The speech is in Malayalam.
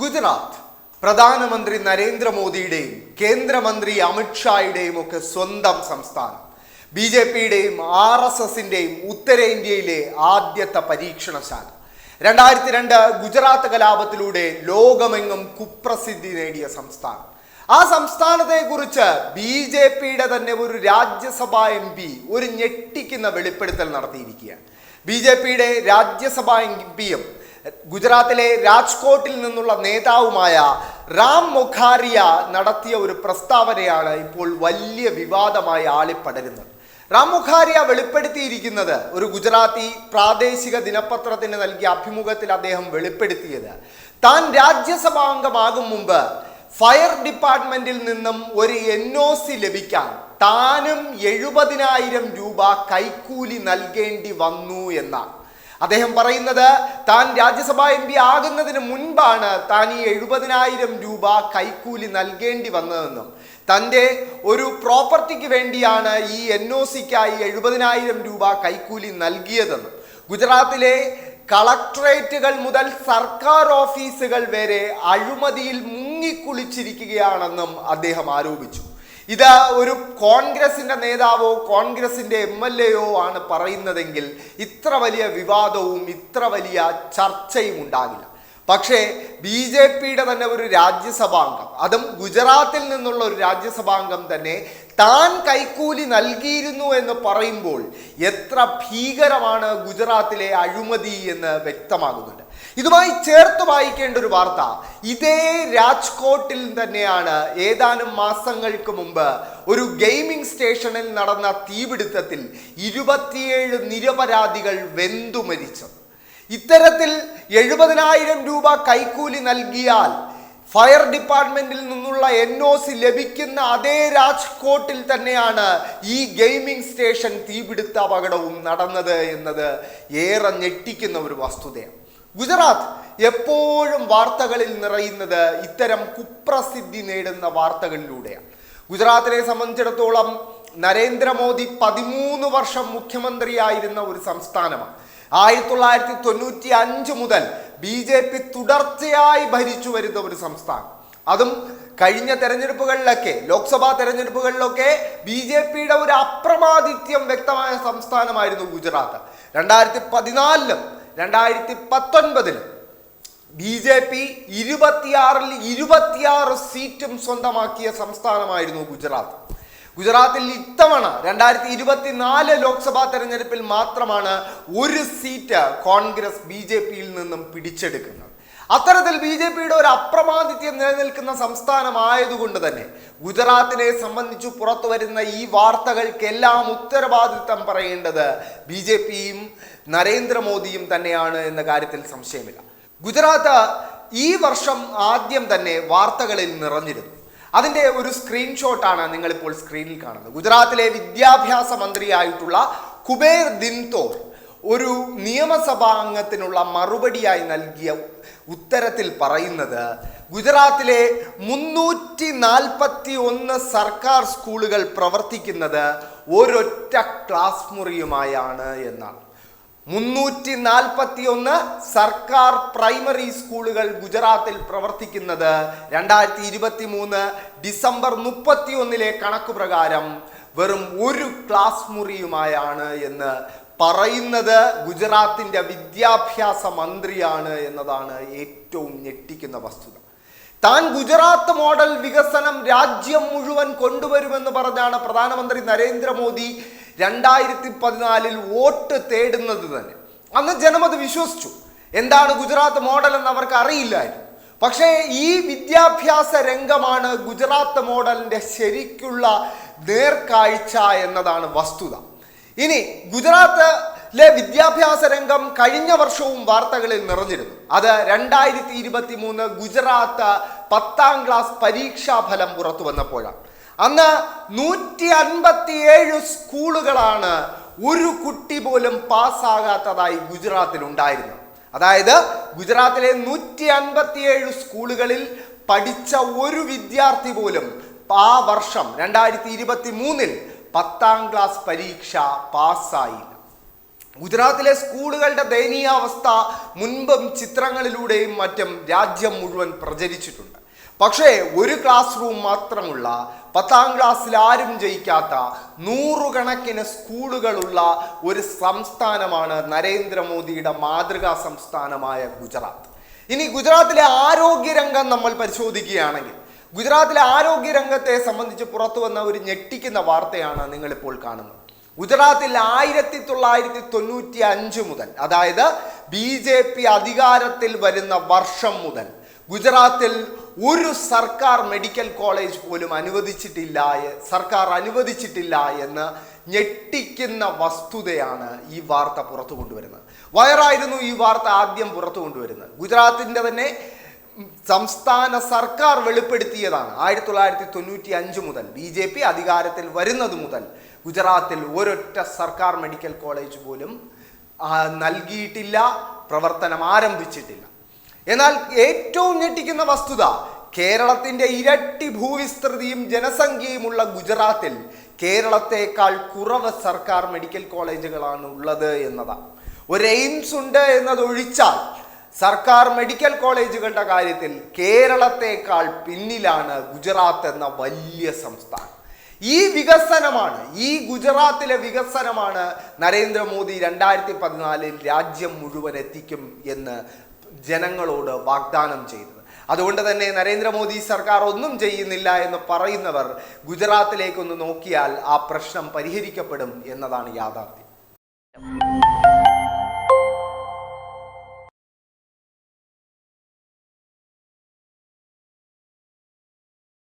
ഗുജറാത്ത് പ്രധാനമന്ത്രി നരേന്ദ്രമോദിയുടെയും കേന്ദ്രമന്ത്രി അമിത്ഷായുടെയും ഒക്കെ സ്വന്തം സംസ്ഥാനം. ബി ജെ പിയുടെയും ആർ എസ് എസിന്റെയും ഉത്തരേന്ത്യയിലെ ആദ്യത്തെ പരീക്ഷണശാല. രണ്ടായിരത്തി രണ്ട് ഗുജറാത്ത് കലാപത്തിലൂടെ ലോകമെങ്ങും കുപ്രസിദ്ധി നേടിയ സംസ്ഥാനം. ആ സംസ്ഥാനത്തെക്കുറിച്ച് ബി ജെ പിയുടെ തന്നെ ഒരു രാജ്യസഭാ എം പി ഒരു ഞെട്ടിക്കുന്ന വെളിപ്പെടുത്തൽ നടത്തിയിരിക്കുകയാണ്. ബി ജെ പിയുടെ രാജ്യസഭാ എം പിയും ഗുജറാത്തിലെ രാജ്കോട്ടിൽ നിന്നുള്ള നേതാവുമായ റാം മൊഖാരിയ നടത്തിയ ഒരു പ്രസ്താവനയാണ് ഇപ്പോൾ വലിയ വിവാദമായി ആളിപ്പടരുന്നത്. റാം മുഖാരിയ വെളിപ്പെടുത്തിയിരിക്കുന്നത് ഒരു ഗുജറാത്തി പ്രാദേശിക ദിനപത്രത്തിന് നൽകിയ അഭിമുഖത്തിൽ അദ്ദേഹം വെളിപ്പെടുത്തിയത്. താൻ രാജ്യസഭാ അംഗമാകും മുമ്പ് ഫയർ ഡിപ്പാർട്ട്മെന്റിൽ നിന്നും ഒരു എൻ ഒ സി ലഭിക്കാൻ താനും എഴുപതിനായിരം രൂപ കൈക്കൂലി നൽകേണ്ടി വന്നു എന്നാണ്. അദ്ദേഹം പറയുന്നത് താൻ രാജ്യസഭാ എം പി ആകുന്നതിന് മുൻപാണ് താൻ ഈ എഴുപതിനായിരം രൂപ കൈക്കൂലി നൽകേണ്ടി വന്നതെന്നും തന്റെ ഒരു പ്രോപ്പർട്ടിക്ക് വേണ്ടിയാണ് ഈ എൻ ഒ സിക്കായി എഴുപതിനായിരം രൂപ കൈക്കൂലി നൽകിയതെന്നും ഗുജറാത്തിലെ കളക്ട്രേറ്റുകൾ മുതൽ സർക്കാർ ഓഫീസുകൾ വരെ അഴിമതിയിൽ മുങ്ങിക്കുളിച്ചിരിക്കുകയാണെന്നും അദ്ദേഹം ആരോപിച്ചു. ഇത് ഒരു കോൺഗ്രസിന്റെ നേതാവോ കോൺഗ്രസിന്റെ എം എൽ എയോ ആണ് പറയുന്നതെങ്കിൽ ഇത്ര വലിയ വിവാദവും ഇത്ര വലിയ ചർച്ചയും ഉണ്ടാകില്ല. പക്ഷേ ബി ജെ പിയുടെ തന്നെ ഒരു രാജ്യസഭാംഗം അതും ഗുജറാത്തിൽ നിന്നുള്ള ഒരു രാജ്യസഭാംഗം തന്നെ താൻ കൈക്കൂലി നൽകിയിരുന്നു എന്ന് പറയുമ്പോൾ എത്ര ഭീകരമാണ് ഗുജറാത്തിലെ അഴിമതി എന്ന് വ്യക്തമാകുന്നുണ്ട്. ഇതുമായി ചേർത്ത് വായിക്കേണ്ട ഒരു വാർത്ത ഇതേ രാജ്കോട്ടിൽ തന്നെയാണ് ഏതാനും മാസങ്ങൾക്ക് മുമ്പ് ഒരു ഗെയിമിംഗ് സ്റ്റേഷനിൽ നടന്ന തീപിടുത്തത്തിൽ ഇരുപത്തിയേഴ് നിരപരാധികൾ വെന്തു മരിച്ചത് ഇത്തരത്തിൽ എഴുപതിനായിരം രൂപ കൈക്കൂലി നൽകിയാൽ ഫയർ ഡിപ്പാർട്ട്മെന്റിൽ നിന്നുള്ള എൻ ഒ സി ലഭിക്കുന്ന അതേ രാജ്കോട്ടിൽ തന്നെയാണ് ഈ ഗെയിമിംഗ് സ്റ്റേഷൻ തീപിടുത്ത അപകടവും നടന്നത് എന്നത് ഏറെ ഞെട്ടിക്കുന്ന ഒരു വസ്തുതയാണ്. ഗുജറാത്ത് എപ്പോഴും വാർത്തകളിൽ നിറയുന്നത് ഇത്തരം കുപ്രസിദ്ധി നേടുന്ന വാർത്തകളിലൂടെയാണ്. ഗുജറാത്തിനെ സംബന്ധിച്ചിടത്തോളം നരേന്ദ്രമോദി പതിമൂന്ന് വർഷം മുഖ്യമന്ത്രിയായിരുന്ന ഒരു സംസ്ഥാനമാണ്. ആയിരത്തി തൊള്ളായിരത്തി തൊണ്ണൂറ്റി അഞ്ച് മുതൽ ബി ജെ പി തുടർച്ചയായി ഭരിച്ചു വരുന്ന ഒരു സംസ്ഥാനം. അതും കഴിഞ്ഞ തെരഞ്ഞെടുപ്പുകളിലൊക്കെ ലോക്സഭാ തെരഞ്ഞെടുപ്പുകളിലൊക്കെ ബി ജെ പിയുടെ ഒരു അപ്രമാദിത്യം വ്യക്തമായ സംസ്ഥാനമായിരുന്നു ഗുജറാത്ത്. രണ്ടായിരത്തി പതിനാലിലും രണ്ടായിരത്തി പത്തൊൻപതിലും ബി ജെ പി ഇരുപത്തിയാറിൽ ഇരുപത്തിയാറ് സീറ്റും സ്വന്തമാക്കിയ സംസ്ഥാനമായിരുന്നു ഗുജറാത്ത്. ഗുജറാത്തിൽ ഇത്തവണ രണ്ടായിരത്തി ഇരുപത്തി നാല് ലോക്സഭാ തെരഞ്ഞെടുപ്പിൽ മാത്രമാണ് ഒരു സീറ്റ് കോൺഗ്രസ് ബി ജെ പിയിൽ നിന്നും പിടിച്ചെടുക്കുന്നത്. അത്തരത്തിൽ ബി ജെ പിയുടെ ഒരു അപ്രമാദിത്യം നിലനിൽക്കുന്ന സംസ്ഥാനമായതുകൊണ്ട് തന്നെ ഗുജറാത്തിനെ സംബന്ധിച്ചു പുറത്തു വരുന്ന ഈ വാർത്തകൾക്കെല്ലാം ഉത്തരവാദിത്തം പറയേണ്ടത് ബി ജെ പിയും നരേന്ദ്രമോദിയും തന്നെയാണ് എന്ന കാര്യത്തിൽ സംശയമില്ല. ഗുജറാത്ത് ഈ വർഷം ആദ്യം തന്നെ വാർത്തകളിൽ നിറഞ്ഞിരുന്നു. അതിന്റെ ഒരു സ്ക്രീൻഷോട്ടാണ് നിങ്ങളിപ്പോൾ സ്ക്രീനിൽ കാണുന്നത്. ഗുജറാത്തിലെ വിദ്യാഭ്യാസ മന്ത്രിയായിട്ടുള്ള കുബേർ ദിൻതോർ ഒരു നിയമസഭാ അംഗത്തിനുള്ള മറുപടിയായി നൽകിയ ഉത്തരത്തിൽ പറയുന്നത് ഗുജറാത്തിലെ മുന്നൂറ്റി നാൽപ്പത്തി ഒന്ന് സർക്കാർ സ്കൂളുകൾ പ്രവർത്തിക്കുന്നത് ഒരൊറ്റ ക്ലാസ് മുറിയുമായാണ് എന്നാണ്. മുന്നൂറ്റി നാൽപ്പത്തി ഒന്ന് സർക്കാർ പ്രൈമറി സ്കൂളുകൾ ഗുജറാത്തിൽ പ്രവർത്തിക്കുന്നത് രണ്ടായിരത്തി ഇരുപത്തി മൂന്ന് ഡിസംബർ മുപ്പത്തി ഒന്നിലെ കണക്ക് പ്രകാരം വെറും ഒരു ക്ലാസ് മുറിയുമായാണ് എന്ന് പറയുന്നത് ഗുജറാത്തിന്റെ വിദ്യാഭ്യാസ മന്ത്രിയാണ് എന്നതാണ് ഏറ്റവും ഞെട്ടിക്കുന്ന വസ്തുത. താൻ ഗുജറാത്ത് മോഡൽ വികസനം രാജ്യം മുഴുവൻ കൊണ്ടുവരുമെന്ന് പറഞ്ഞാണ് പ്രധാനമന്ത്രി നരേന്ദ്രമോദി രണ്ടായിരത്തി പതിനാലിൽ വോട്ട് തേടുന്നത് തന്നെ. അന്ന് ജനമത് വിശ്വസിച്ചു. എന്താണ് ഗുജറാത്ത് മോഡൽ എന്ന് അവർക്ക് അറിയില്ലായിരുന്നു. പക്ഷേ ഈ വിദ്യാഭ്യാസ രംഗമാണ് ഗുജറാത്ത് മോഡലിന്റെ ശരിക്കുള്ള നേർക്കാഴ്ച എന്നതാണ് വസ്തുത. ഇനി ഗുജറാത്തിലെ വിദ്യാഭ്യാസ രംഗം കഴിഞ്ഞ വർഷവും വാർത്തകളിൽ നിറഞ്ഞിരുന്നു. അത് രണ്ടായിരത്തി ഇരുപത്തി മൂന്ന് ഗുജറാത്ത് പത്താം ക്ലാസ് പരീക്ഷാ ഫലം പുറത്തു വന്നപ്പോഴാണ്. അന്ന് നൂറ്റി അൻപത്തിയേഴ് സ്കൂളുകളാണ് ഒരു കുട്ടി പോലും പാസ്സാകാത്തതായി ഗുജറാത്തിൽ ഉണ്ടായിരുന്നു അതായത് ഗുജറാത്തിലെ നൂറ്റി അൻപത്തിയേഴ് സ്കൂളുകളിൽ പഠിച്ച ഒരു വിദ്യാർത്ഥി പോലും ആ വർഷം രണ്ടായിരത്തി ഇരുപത്തി മൂന്നിൽ പത്താം ക്ലാസ് പരീക്ഷ പാസ്സായില്ല. ഗുജറാത്തിലെ സ്കൂളുകളുടെ ദയനീയാവസ്ഥ മുൻപും ചിത്രങ്ങളിലൂടെയും മറ്റും രാജ്യം മുഴുവൻ പ്രചരിച്ചിട്ടുണ്ട്. പക്ഷേ ഒരു ക്ലാസ് റൂം മാത്രമുള്ള പത്താം ക്ലാസ്സിൽ ആരും ജയിക്കാത്ത നൂറുകണക്കിന് സ്കൂളുകളുള്ള ഒരു സംസ്ഥാനമാണ് നരേന്ദ്രമോദിയുടെ മാതൃകാ സംസ്ഥാനമായ ഗുജറാത്ത്. ഇനി ഗുജറാത്തിലെ ആരോഗ്യരംഗം നമ്മൾ പരിശോധിക്കുകയാണെങ്കിൽ ഗുജറാത്തിലെ ആരോഗ്യരംഗത്തെ സംബന്ധിച്ച് പുറത്തു വന്ന ഒരു ഞെട്ടിക്കുന്ന വാർത്തയാണ് നിങ്ങളിപ്പോൾ കാണുന്നത്. ഗുജറാത്തിൽ ആയിരത്തി തൊള്ളായിരത്തി തൊണ്ണൂറ്റി അഞ്ച് മുതൽ അതായത് ബി ജെ പി അധികാരത്തിൽ വരുന്ന വർഷം മുതൽ ഗുജറാത്തിൽ ഒരു സർക്കാർ മെഡിക്കൽ കോളേജ് പോലും അനുവദിച്ചിട്ടില്ല സർക്കാർ അനുവദിച്ചിട്ടില്ല എന്ന് ഞെട്ടിക്കുന്ന വസ്തുതയാണ് ഈ വാർത്ത പുറത്തു കൊണ്ടുവരുന്നത്. വയറായിരുന്നു ഈ വാർത്ത ആദ്യം പുറത്തു കൊണ്ടുവരുന്നത്. ഗുജറാത്തിന്റെ തന്നെ സംസ്ഥാന സർക്കാർ വെളിപ്പെടുത്തിയതാണ്. ആയിരത്തി തൊള്ളായിരത്തി തൊണ്ണൂറ്റി അഞ്ച് മുതൽ ബി ജെ പി അധികാരത്തിൽ വരുന്നത് മുതൽ ഗുജറാത്തിൽ ഒരൊറ്റ സർക്കാർ മെഡിക്കൽ കോളേജ് പോലും നൽകിയിട്ടില്ല പ്രവർത്തനം ആരംഭിച്ചിട്ടില്ല. എന്നാൽ ഏറ്റവും ഞെട്ടിക്കുന്ന വസ്തുത കേരളത്തിന്റെ ഇരട്ടി ഭൂവിസ്തൃതിയും ജനസംഖ്യയുമുള്ള ഗുജറാത്തിൽ കേരളത്തെക്കാൾ കുറവ് സർക്കാർ മെഡിക്കൽ കോളേജുകളാണ് ഉള്ളത് എന്നതാണ്. ഒരു എയിംസ് ഉണ്ട് എന്നതൊഴിച്ചാൽ സർക്കാർ മെഡിക്കൽ കോളേജുകളുടെ കാര്യത്തിൽ കേരളത്തെക്കാൾ പിന്നിലാണ് ഗുജറാത്ത് എന്ന വലിയ സംസ്ഥാനം. ഈ വികസനമാണ് ഈ ഗുജറാത്തിലെ വികസനമാണ് നരേന്ദ്രമോദി രണ്ടായിരത്തി പതിനാലിൽ രാജ്യം മുഴുവൻ എത്തിക്കും എന്ന് ജനങ്ങളോട് വാഗ്ദാനം ചെയ്തത്. അതുകൊണ്ട് തന്നെ നരേന്ദ്രമോദി സർക്കാർ ഒന്നും ചെയ്യുന്നില്ല എന്ന് പറയുന്നവർ ഗുജറാത്തിലേക്കൊന്ന് നോക്കിയാൽ ആ പ്രശ്നം പരിഹരിക്കപ്പെടും എന്നതാണ് യാഥാർത്ഥ്യം.